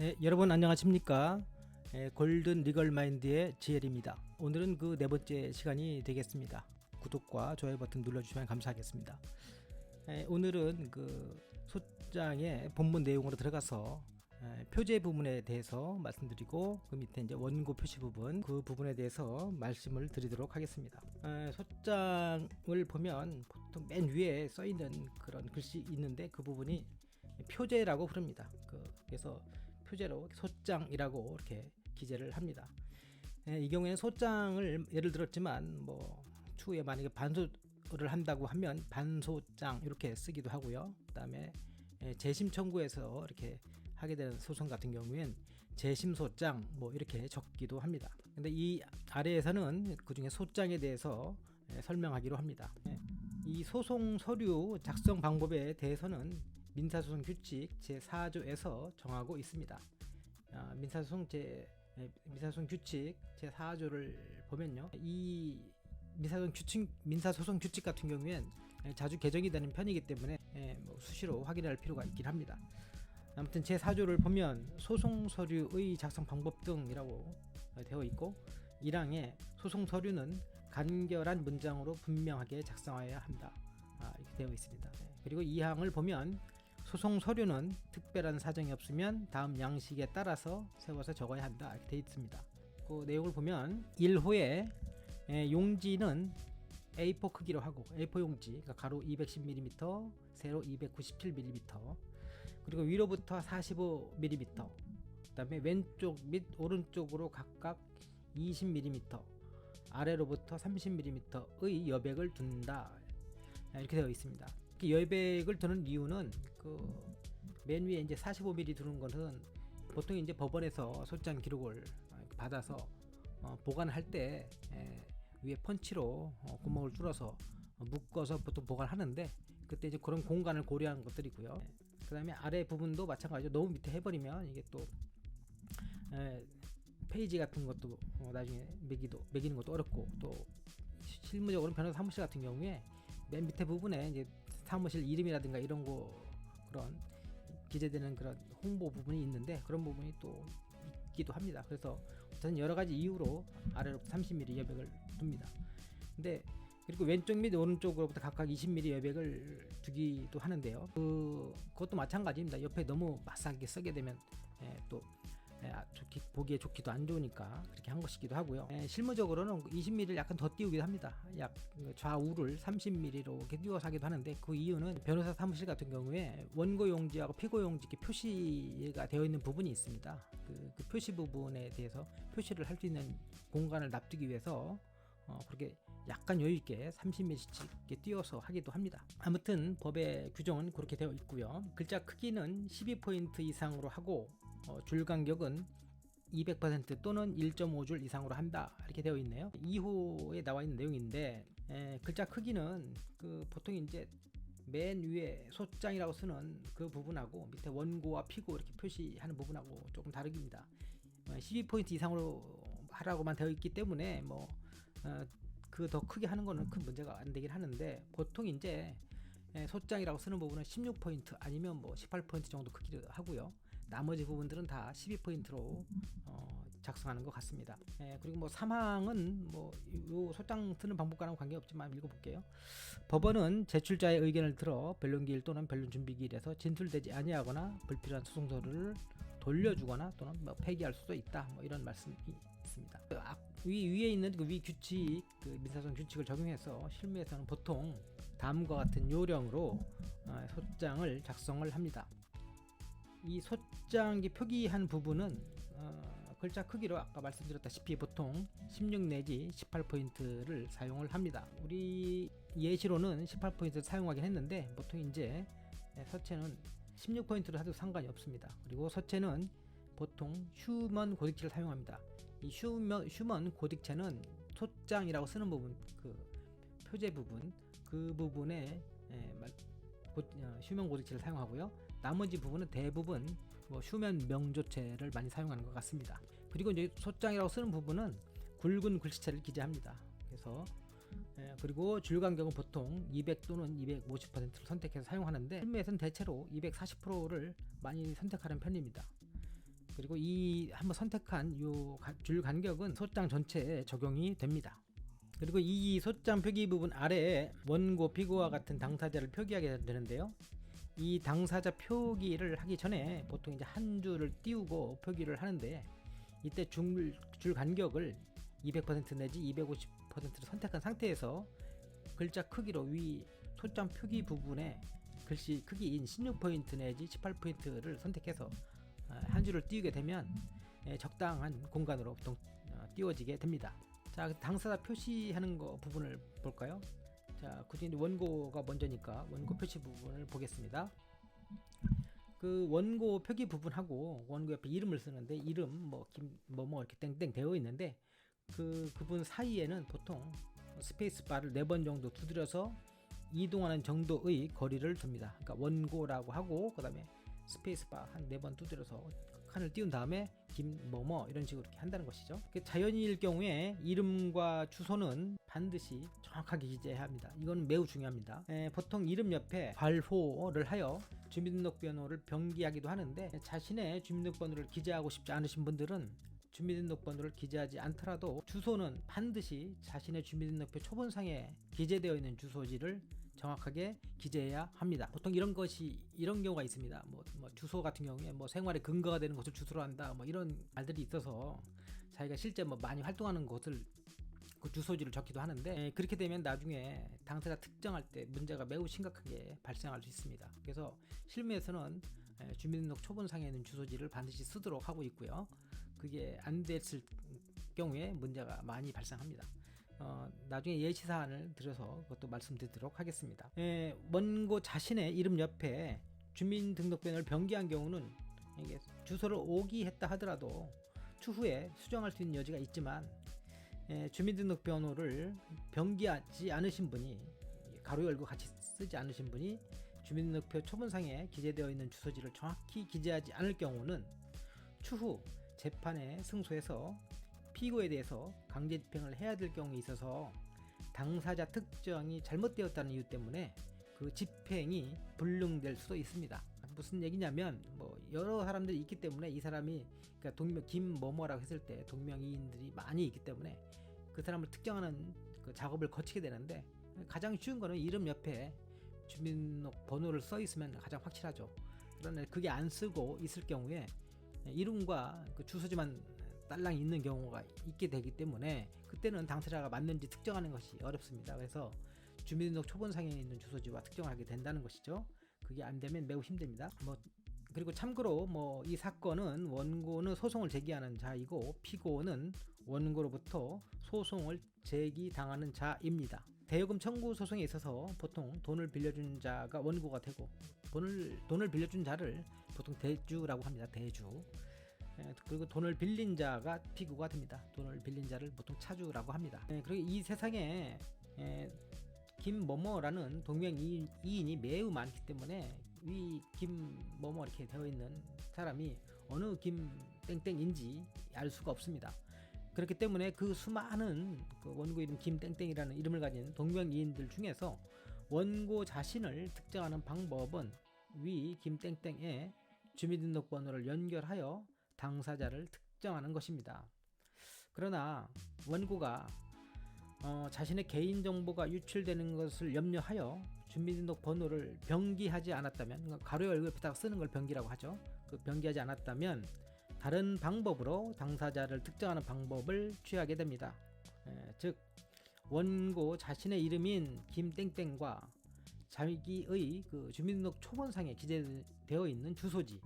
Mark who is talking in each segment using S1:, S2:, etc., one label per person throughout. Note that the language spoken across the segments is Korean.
S1: 네, 여러분 안녕하십니까? 에, 골든 리걸 마인드의 지엘입니다. 오늘은 그 네 번째 시간이 되겠습니다. 구독과 좋아요 버튼 눌러주시면 감사하겠습니다. 에, 오늘은 그 소장의 본문 내용으로 들어가서 에, 표제 부분에 대해서 말씀드리고 그 밑에 이제 원고 표시 부분 그 부분에 대해서 말씀을 드리도록 하겠습니다. 에, 소장을 보면 보통 맨 위에 써 있는 그런 글씨 있는데 그 부분이 표제라고 부릅니다. 그, 그래서 표제로 소장이라고 이렇게 기재를 합니다. 예, 이 경우에는 소장을 예를 들었지만 뭐 추후에 만약에 반소를 한다고 하면 반소장 이렇게 쓰기도 하고요. 그다음에 예, 재심 청구에서 이렇게 하게 되는 소송 같은 경우엔 재심 소장 뭐 이렇게 적기도 합니다. 근데 이 아래에서는 그 중에 소장에 대해서 예, 설명하기로 합니다. 예, 이 소송 서류 작성 방법에 대해서는 민사소송 규칙 제4조에서 정하고 있습니다. 아, 민사소송 제 예, 민사소송 규칙 제4조를 보면요. 이 민사소송 규칙 민사소송 규칙 같은 경우엔 예, 자주 개정이 되는 편이기 때문에 예, 뭐 수시로 확인할 필요가 있긴 합니다. 아무튼 제4조를 보면 소송 서류의 작성 방법 등이라고 되어 있고 1항에 소송 서류는 간결한 문장으로 분명하게 작성하여야 한다. 아, 이렇게 되어 있습니다. 네. 그리고 2항을 보면 소송 서류는 특별한 사정이 없으면 다음 양식에 따라서 세워서 적어야 한다 이렇게 되어 있습니다. 그 내용을 보면 1호에 용지는 A4 크기로 하고 A4 용지 그러니까 가로 210mm, 세로 297mm 그리고 위로부터 45mm 그다음에 왼쪽 및 오른쪽으로 각각 20mm 아래로부터 30mm의 여백을 둔다 이렇게 되어 있습니다. 여백을 두는 이유는 그 맨 위에 이제 45mm 두는 것은 보통 이제 법원에서 소장 기록을 받아서 어, 보관할 때 에, 위에 펀치로 어, 구멍을 뚫어서 어, 묶어서 보통 보관하는데 그때 이제 그런 공간을 고려한 것들이고요. 네. 그다음에 아래 부분도 마찬가지로 너무 밑에 해버리면 이게 또 에, 페이지 같은 것도 어, 나중에 매기도 매기는 것도 어렵고 또 실무적으로 변호사 사무실 같은 경우에 맨 밑에 부분에 이제 사무실 이름이라든가 이런 거 그런 기재되는 그런 홍보 부분이 있는데 그런 부분이 또 있기도 합니다. 그래서 저는 여러 가지 이유로 아래로 30mm 여백을 둡니다. 근데 그리고 왼쪽 및 오른쪽으로부터 각각 20mm 여백을 두기도 하는데요. 그 그것도 마찬가지입니다. 옆에 너무 마싸게 쓰게 되면 예, 또 좋기, 보기에 좋기도 안 좋으니까 그렇게 한 것이기도 하고요. 예, 실무적으로는 20mm를 약간 더 띄우기도 합니다. 약 좌우를 30mm로 이렇게 띄워서 하기도 하는데 그 이유는 변호사 사무실 같은 경우에 원고 용지하고 피고 용지 이렇게 표시가 되어 있는 부분이 있습니다. 그, 그 표시 부분에 대해서 표시를 할 수 있는 공간을 납두기 위해서 어, 그렇게 약간 여유 있게 30mm씩 띄워서 하기도 합니다. 아무튼 법의 규정은 그렇게 되어 있고요. 글자 크기는 12포인트 이상으로 하고 어, 줄 간격은 200% 또는 1.5줄 이상으로 한다 이렇게 되어 있네요. 2호에 나와 있는 내용인데 에, 글자 크기는 그 보통 이제 맨 위에 소장이라고 쓰는 그 부분하고 밑에 원고와 피고 이렇게 표시하는 부분하고 조금 다릅니다. 12포인트 이상으로 하라고만 되어 있기 때문에 뭐 어, 그더 크게 하는 거는 큰 문제가 안 되긴 하는데 보통 이제 소장이라고 쓰는 부분은 16포인트 아니면 뭐 18포인트 정도 크기도 하고요. 나머지 부분들은 다 12포인트로 어, 작성하는 것 같습니다. 예, 그리고 뭐 사망은 뭐요 소장 쓰는 방법과는 관계없지만 읽어볼게요. 법원은 제출자의 의견을 들어 변론기일 또는 변론 준비기일에서 진술되지 아니하거나 불필요한 소송서를 돌려주거나 또는 뭐 폐기할 수도 있다. 뭐 이런 말씀이 있습니다. 그위 위에 있는 그 위 규칙, 그 민사소송 규칙을 적용해서 실무에서는 보통 다음과 같은 요령으로 어, 소장을 작성을 합니다. 이 소장기 표기한 부분은 어, 글자 크기로 아까 말씀드렸다시피 보통 16 내지 18포인트를 사용을 합니다. 우리 예시로는 18포인트를 사용하긴 했는데 보통 이제 서체는 16포인트를 해도 상관이 없습니다. 그리고 서체는 보통 휴먼 고딕체를 사용합니다. 이 휴먼, 휴먼 고딕체는 소장이라고 쓰는 부분, 그 표제 부분, 그 부분에 예, 고, 어, 휴먼 고딕체를 사용하고요. 나머지 부분은 대부분 뭐 휴면 명조체를 많이 사용하는 것 같습니다. 그리고 이제 소장이라고 쓰는 부분은 굵은 글씨체를 기재합니다. 그래서 예, 그리고 줄 간격은 보통 200 또는 250%를 선택해서 사용하는데 실무에서는 대체로 240%를 많이 선택하는 편입니다. 그리고 이 한번 선택한 요줄 간격은 소장 전체에 적용이 됩니다. 그리고 이 소장 표기 부분 아래에 원고 피고와 같은 당사자를 표기하게 되는데요. 이 당사자 표기를 하기 전에 보통 이제 한 줄을 띄우고 표기를 하는데 이때 줄, 줄 간격을 200% 내지 250%를 선택한 상태에서 글자 크기로 위 소장 표기 부분에 글씨 크기인 16포인트 내지 18포인트를 선택해서 아, 한 줄을 띄우게 되면 예, 적당한 공간으로 보통 어, 띄워지게 됩니다. 자, 그 당사자 표시하는 거 부분을 볼까요? 자, 굳이 원고가 먼저니까 원고 표시 부분을 보겠습니다. 그 원고 표기 부분하고 원고 옆에 이름을 쓰는데 이름 뭐 김 뭐뭐 뭐 이렇게 땡땡 되어 있는데 그 그분 사이에는 보통 스페이스 바를 네 번 정도 두드려서 이동하는 정도의 거리를 둡니다. 그러니까 원고라고 하고 그다음에 스페이스 바한 네 번 두드려서 칸을 띄운 다음에 김뭐뭐 이런 식으로 이렇게 한다는 것이죠. 그 자연인일 경우에 이름과 주소는 반드시 정확하게 기재해야 합니다. 이건 매우 중요합니다. 에, 보통 이름 옆에 발호를 하여 주민등록번호를 병기하기도 하는데 자신의 주민등록번호를 기재하고 싶지 않으신 분들은 주민등록번호를 기재하지 않더라도 주소는 반드시 자신의 주민등록표 초본상에 기재되어 있는 주소지를 정확하게 기재해야 합니다. 보통 이런 것이 이런 경우가 있습니다. 뭐, 뭐 주소 같은 경우에 뭐 생활의 근거가 되는 곳을 주소로 한다. 뭐 이런 말들이 있어서 자기가 실제 뭐 많이 활동하는 곳을 그 주소지를 적기도 하는데 에, 그렇게 되면 나중에 당사자 특정할 때 문제가 매우 심각하게 발생할 수 있습니다. 그래서 실무에서는 에, 주민등록 초본상에 있는 주소지를 반드시 쓰도록 하고 있고요. 그게 안 됐을 경우에 문제가 많이 발생합니다. 어, 나중에 예시 사안을 들어서 그것도 말씀드리도록 하겠습니다. 에, 원고 자신의 이름 옆에 주민등록번호를 변기한 경우는 이게 주소를 오기했다 하더라도 추후에 수정할 수 있는 여지가 있지만 에, 주민등록번호를 변기하지 않으신 분이 가로 열고 같이 쓰지 않으신 분이 주민등록표 초본상에 기재되어 있는 주소지를 정확히 기재하지 않을 경우는 추후 재판에 승소해서 피고에 대해서 강제 집행을 해야 될 경우에 있어서 당사자 특정이 잘못되었다는 이유 때문에 그 집행이 불능될 수도 있습니다. 무슨 얘기냐면 뭐 여러 사람들이 있기 때문에 이 사람이 그러니까 동명 김뭐뭐라고 했을 때 동명이인들이 많이 있기 때문에 그 사람을 특정하는 그 작업을 거치게 되는데 가장 쉬운 거는 이름 옆에 주민등록 번호를 써 있으면 가장 확실하죠. 그런데 그게 안 쓰고 있을 경우에 이름과 그 주소지만 딸랑 있는 경우가 있게 되기 때문에 그때는 당사자가 맞는지 특정하는 것이 어렵습니다. 그래서 주민등록 초본상에 있는 주소지와 특정하게 된다는 것이죠. 그게 안 되면 매우 힘듭니다. 뭐 그리고 참고로 뭐 이 사건은 원고는 소송을 제기하는 자이고 피고는 원고로부터 소송을 제기당하는 자입니다. 대여금 청구 소송에 있어서 보통 돈을 빌려준 자가 원고가 되고 돈을 돈을 빌려준 자를 보통 대주라고 합니다. 대주. 예, 그리고 돈을 빌린 자가 피고가 됩니다. 돈을 빌린 자를 보통 차주라고 합니다. 예, 그리고 이 세상에 예, 김뭐뭐라는 동명 이인이 매우 많기 때문에 위 김뭐뭐 이렇게 되어 있는 사람이 어느 김땡땡인지 알 수가 없습니다. 그렇기 때문에 그 수많은 그 원고 이름 김땡땡이라는 이름을 가진 동명이인들 중에서 원고 자신을 특정하는 방법은 위 김땡땡에 주민등록번호를 연결하여 당사자를 특정하는 것입니다. 그러나 원고가 어, 자신의 개인 정보가 유출되는 것을 염려하여 주민등록 번호를 병기하지 않았다면 그러니까 가로 열고 옆에다가 쓰는 걸 병기라고 하죠. 그 병기하지 않았다면 다른 방법으로 당사자를 특정하는 방법을 취하게 됩니다. 에, 즉 원고 자신의 이름인 김땡땡과 자기의 그 주민등록 초본상에 기재되어 있는 주소지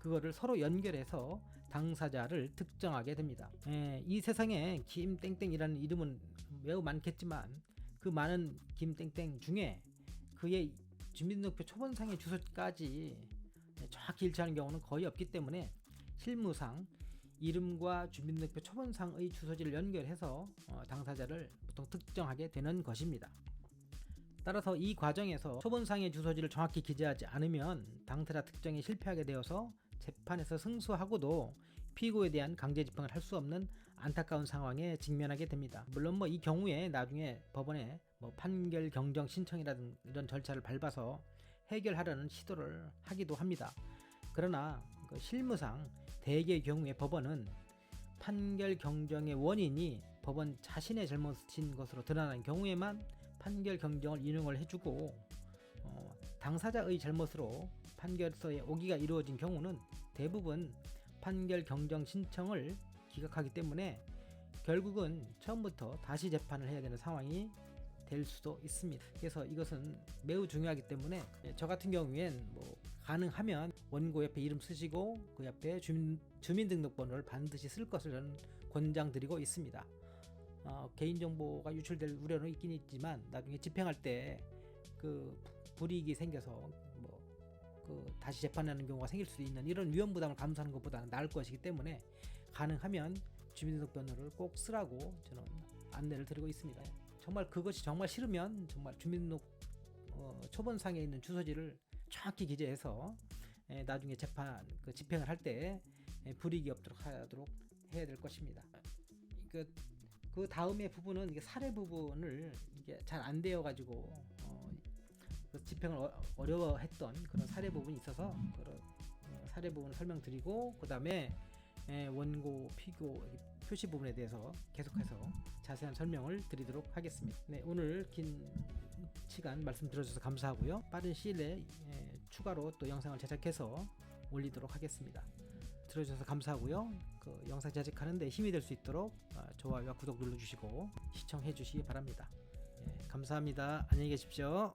S1: 그거를 서로 연결해서 당사자를 특정하게 됩니다. 에, 이 세상에 김땡땡이라는 이름은 매우 많겠지만 그 많은 김땡땡 중에 그의 주민등록표 초본상의 주소까지 정확히 일치하는 경우는 거의 없기 때문에 실무상 이름과 주민등록표 초본상의 주소지를 연결해서 어, 당사자를 보통 특정하게 되는 것입니다. 따라서 이 과정에서 초본상의 주소지를 정확히 기재하지 않으면 당사자 특정이 실패하게 되어서 재판에서 승소하고도 피고에 대한 강제 집행을 할 수 없는 안타까운 상황에 직면하게 됩니다. 물론 뭐 이 경우에 나중에 법원에 뭐 판결 경정 신청이라든 이런 절차를 밟아서 해결하려는 시도를 하기도 합니다. 그러나 그 실무상 대개의 경우에 법원은 판결 경정의 원인이 법원 자신의 잘못인 것으로 드러난 경우에만 판결 경정을 인용을 해주고 어, 당사자의 잘못으로 판결서에 오기가 이루어진 경우는 대부분 판결 경정 신청을 기각하기 때문에 결국은 처음부터 다시 재판을 해야 되는 상황이 될 수도 있습니다. 그래서 이것은 매우 중요하기 때문에 예, 저 같은 경우엔 뭐 가능하면 원고 옆에 이름 쓰시고 그 옆에 주민, 주민등록번호를 반드시 쓸 것을 저는 권장드리고 있습니다. 어, 개인정보가 유출될 우려는 있긴 있지만 나중에 집행할 때 그 불이익이 생겨서 뭐 그 다시 재판하는 경우가 생길 수도 있는 이런 위험 부담을 감수하는 것보다는 나을 것이기 때문에 가능하면 주민등록 번호를 꼭 쓰라고 저는 안내를 드리고 있습니다. 정말 그것이 정말 싫으면 정말 주민등록 어, 초본상에 있는 주소지를 정확히 기재해서 에, 나중에 재판 그 집행을 할 때 불이익이 없도록 하도록 해야 될 것입니다. 그, 그 다음에 부분은 이게 사례 부분을 이게 잘 안 되어 가지고 어, 그 집행을 어, 어려워했던 그런 사례 부분이 있어서 그런 어, 사례 부분을 설명드리고 그 다음에 원고 피고 표시 부분에 대해서 계속해서 자세한 설명을 드리도록 하겠습니다. 네, 오늘 긴 시간 말씀 들어주셔서 감사하고요. 빠른 시일 내에 예, 추가로 또 영상을 제작해서 올리도록 하겠습니다. 들어주셔서 감사하고요. 그 영상 제작하는데 힘이 될 수 있도록 어, 좋아요와 구독 눌러주시고 시청해 주시기 바랍니다. 예, 감사합니다. 안녕히 계십시오.